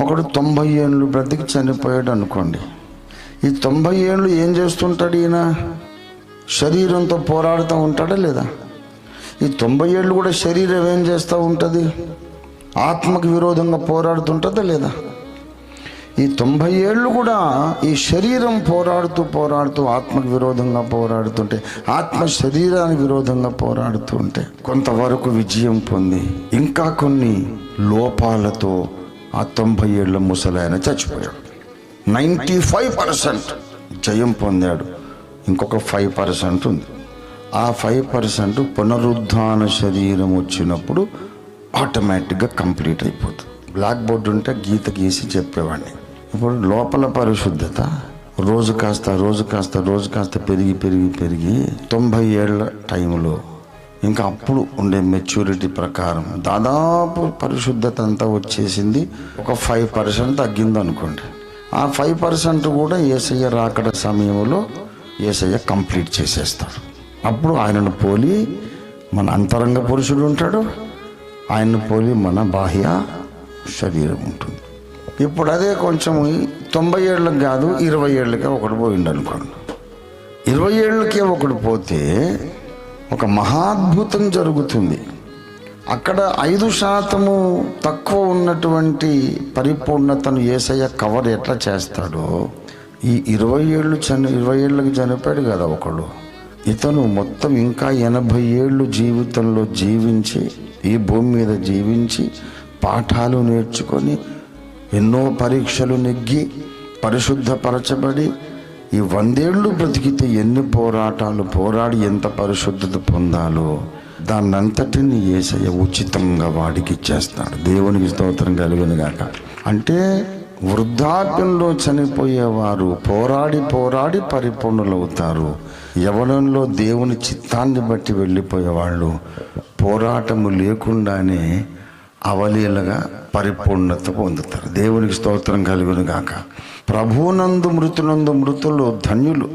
ఒకడు తొంభై ఏళ్ళు బ్రతికి చనిపోయాడు అనుకోండి. ఈ తొంభై ఏళ్ళు ఏం చేస్తుంటాడు ఈయన? శరీరంతో పోరాడుతూ ఉంటాడా లేదా? ఈ తొంభై ఏళ్ళు కూడా శరీరం ఏం చేస్తూ ఉంటుంది? ఆత్మకు విరోధంగా పోరాడుతుంటుందా లేదా? ఈ తొంభై ఏళ్ళు కూడా ఈ శరీరం పోరాడుతూ పోరాడుతూ ఆత్మకు విరోధంగా పోరాడుతుంటే ఆత్మ శరీరానికి విరోధంగా పోరాడుతుంటే కొంతవరకు విజయం పొంది ఇంకా కొన్ని లోపాలతో ఆ తొంభై ఏళ్ళ ముసలాయన చచ్చిపోయాడు. నైంటీ ఫైవ్ పర్సెంట్ జయం పొందాడు. ఇంకొక ఫైవ్ పర్సెంట్ ఉంది. ఆ ఫైవ్ పర్సెంట్ పునరుద్ధాన శరీరం వచ్చినప్పుడు ఆటోమేటిక్గా కంప్లీట్ అయిపోతుంది. బ్లాక్ బోర్డు ఉంటే గీత గీసి చెప్పేవాడిని. ఇప్పుడు లోపల పరిశుద్ధత రోజు కాస్త రోజు కాస్త రోజు కాస్త పెరిగి పెరిగి పెరిగి తొంభై ఏళ్ళ టైంలో ఇంకా అప్పుడు ఉండే మెచ్యూరిటీ ప్రకారం. దాదాపు పరిశుద్ధత అంతా వచ్చేసింది. ఒక ఫైవ్ పర్సెంట్ తగ్గింది అనుకోండి ఆ ఫైవ్ పర్సెంట్ కూడా ఏసయ్య రాకడ సమయంలో ఏసయ్య కంప్లీట్ చేసేస్తాడు. అప్పుడు ఆయనను పోలి మన అంతరంగ పురుషుడు ఉంటాడు. ఆయన్ను పోలి మన బాహ్య శరీరం ఉంటుంది. ఇప్పుడు అదే కొంచెం తొంభై ఏళ్ళకి కాదు ఇరవై ఏళ్ళకే ఒకటి పోయిండు అనుకోండి ఇరవై ఏళ్ళకే ఒకడు పోతే ఒక మహాద్భుతం జరుగుతుంది. అక్కడ ఐదు శాతము తక్కువ ఉన్నటువంటి పరిపూర్ణతను ఏసయ్య కవర్ ఎట్లా చేస్తాడో ఈ ఇరవై ఏళ్ళు చని ఇరవై ఏళ్ళకి చనిపోయాడు కదా ఒకడు. ఇతను మొత్తం ఇంకా ఎనభై ఏళ్ళు జీవితంలో జీవించి ఈ భూమి మీద జీవించి పాఠాలు నేర్చుకొని ఎన్నో పరీక్షలు నెగ్గి పరిశుద్ధపరచబడి ఈ వందేళ్ళు బ్రతికితే ఎన్ని పోరాటాలు పోరాడి ఎంత పరిశుద్ధత పొందాలో దాన్నంతటిని ఏసయ్య ఉచితంగా వాడికి ఇచ్చేస్తాడు దేవునికి స్తోత్రం కలిగినగాక అంటే వృద్ధాప్యంలో చనిపోయేవారు పోరాడి పోరాడి పరిపూర్ణులవుతారు. యవనంలో దేవుని చిత్తాన్ని బట్టి వెళ్ళిపోయేవాళ్ళు పోరాటము లేకుండానే అవలీలగా పరిపూర్ణత పొందుతారు. దేవునికి స్తోత్రం కలుగును గాక ప్రభునందు మృతునందు మృతులు ధన్యులు.